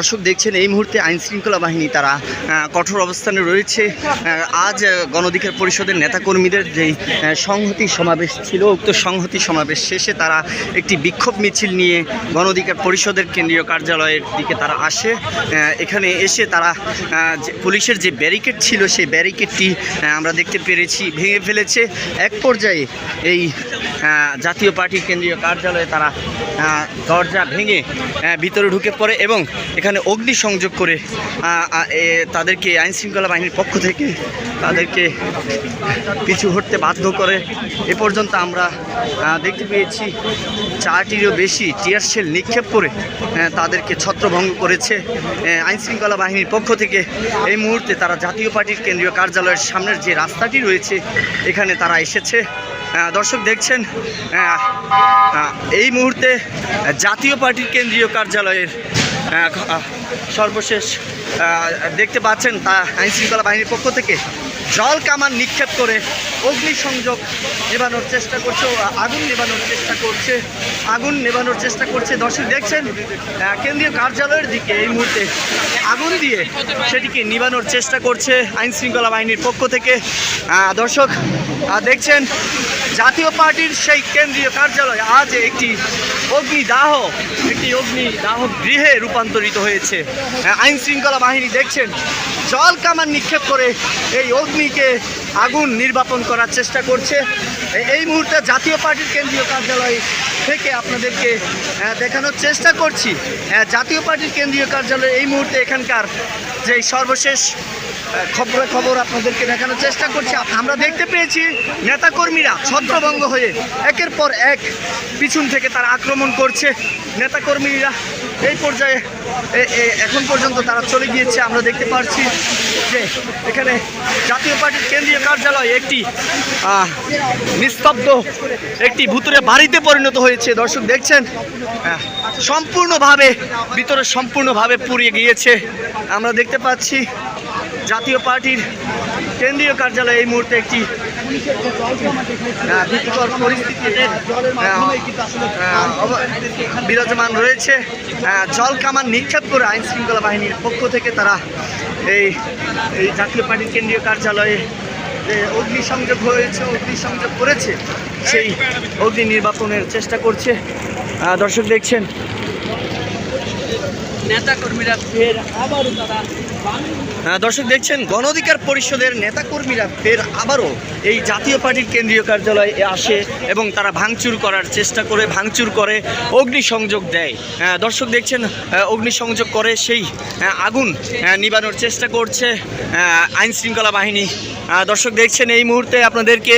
দর্শক দেখছেন, এই মুহূর্তে আইন শৃঙ্খলা বাহিনী তারা কঠোর অবস্থানে রয়েছে। আজ গণধিকার পরিষদের নেতাকর্মীদের যেই সংহতি সমাবেশ ছিল, উক্ত সংহতি সমাবেশ শেষে তারা একটি বিক্ষোভ মিছিল নিয়ে গণধিকার পরিষদের কেন্দ্রীয় কার্যালয়ের দিকে তারা আসে। এখানে এসে তারা পুলিশের যে ব্যারিকেড ছিল, সেই ব্যারিকেডটি আমরা দেখতে পেরেছি, ভেঙে ফেলেছে। এক পর্যায়ে এই জাতীয় পার্টির কেন্দ্রীয় কার্যালয়ে তারা দরজা ভেঙে ভিতরে ঢুকে পড়ে এবং এখানে অগ্নিসংযোগ করে আহ, আহ, এ, তাদেরকে আইন শৃঙ্খলা বাহিনীর পক্ষ থেকে তাদেরকে পিছু হটতে বাধ্য করে। এ পর্যন্ত আমরা দেখতে পেয়েছি চারটিরও বেশি টিয়ার শেল নিক্ষেপ করে তাদেরকে ছত্রভঙ্গ করেছে। আহ, আইন শৃঙ্খলা বাহিনীর পক্ষ থেকে এই মুহূর্তে তারা জাতীয় পার্টির কেন্দ্রীয় কার্যালয়ের সামনের যে রাস্তাটি রয়েছে এখানে তারা এসেছে। দর্শক দেখছেন এই মুহূর্তে জাতীয় পার্টির কেন্দ্রীয় কার্যালয়ের সর্বশেষ দেখতে পাচ্ছেন তা আইন শৃঙ্খলা বাহিনীর পক্ষ থেকে জল কামান নিক্ষেপ করে অগ্নিসংযোগ নেবানোর চেষ্টা করছে আগুন নেবানোর চেষ্টা করছে, আগুন নেবানোর চেষ্টা করছে। দর্শক দেখছেন কেন্দ্রীয় কার্যালয়ের দিকে এই মুহূর্তে আগুন দিয়ে সেটিকে নিবানোর চেষ্টা করছে আইন শৃঙ্খলা বাহিনীর পক্ষ থেকে। দর্শক দেখছেন জাতীয় পার্টির সেই কেন্দ্রীয় কার্যালয় আজ একটি অগ্নিদাহ একটি অগ্নিদাহ গৃহে রূপান্তরিত হয়েছে। আহ, আইন শৃঙ্খলা বাহিনী দেখছেন জল কামান নিক্ষেপ করে এই অগ্নিকে আগুন নির্বাপন করার চেষ্টা করছে। এই মুহূর্তে জাতীয় পার্টির কেন্দ্রীয় কার্যালয় থেকে আপনাদেরকে আহ, দেখানোর চেষ্টা করছি। আহ, জাতীয় পার্টির কেন্দ্রীয় কার্যালয় এই মুহূর্তে এখানকার যে সর্বশেষ খবর খবর আপনাদেরকে দেখানোর চেষ্টা করছি। আমরা দেখতে পেয়েছি নেতাকর্মীরা ছত্রভঙ্গ হয়ে একের পর এক পিছন থেকে তারা আক্রমণ করছে। নেতাকর্মীরা এই পর্যায়ে এখন পর্যন্ত তারা চলে গিয়েছে। আমরা দেখতে পাচ্ছি যে এখানে জাতীয় পার্টির কেন্দ্রীয় কার্যালয় একটি নিস্তব্ধ একটি ভুতুরে বাড়িতে পরিণত হয়েছে। দর্শক দেখছেন সম্পূর্ণভাবে, ভিতরে সম্পূর্ণভাবে পুড়িয়ে গিয়েছে। আমরা দেখতে পাচ্ছি জাতীয় পার্টির কেন্দ্রীয় কার্যালয়ে এই মুহূর্তে একটি ভীতিকর পরিস্থিতি আহ, আহ, অব- বিরাজমান রয়েছে। জল কামান নিক্ষেপ করে আইন শৃঙ্খলা বাহিনীর পক্ষ থেকে তারা এই এই জাতীয় পার্টির কেন্দ্রীয় কার্যালয়ে যে অগ্নিসংযোগ হয়েছে অগ্নিসংযোগ করেছে সেই অগ্নি নির্বাপনের চেষ্টা করছে। দর্শক দেখছেন। নেতাকর্মীরা ফের আবারও তারা দর্শক দেখছেন গণ অধিকার পরিষদের নেতাকর্মীরা ফের আবারও এই জাতীয় পার্টির কেন্দ্রীয় কার্যালয়ে আসে এবং তারা ভাঙচুর করার চেষ্টা করে, ভাঙচুর করে, অগ্নিসংযোগ দেয়। দর্শক দেখছেন অগ্নিসংযোগ করে সেই আগুন নিবানোর চেষ্টা করছে আইনশৃঙ্খলা বাহিনী। দর্শক দেখছেন, এই মুহূর্তে আপনাদেরকে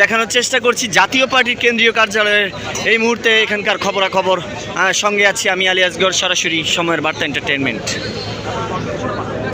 দেখানোর চেষ্টা করছি, জাতীয় পার্টির কেন্দ্রীয় কার্যালয়ের এই মুহূর্তে এখানকার খবরাখবর। সঙ্গে আছি আমি আলিয়াসগড়, সরাসরি সময়ের বার্তা এন্টারটেনমেন্ট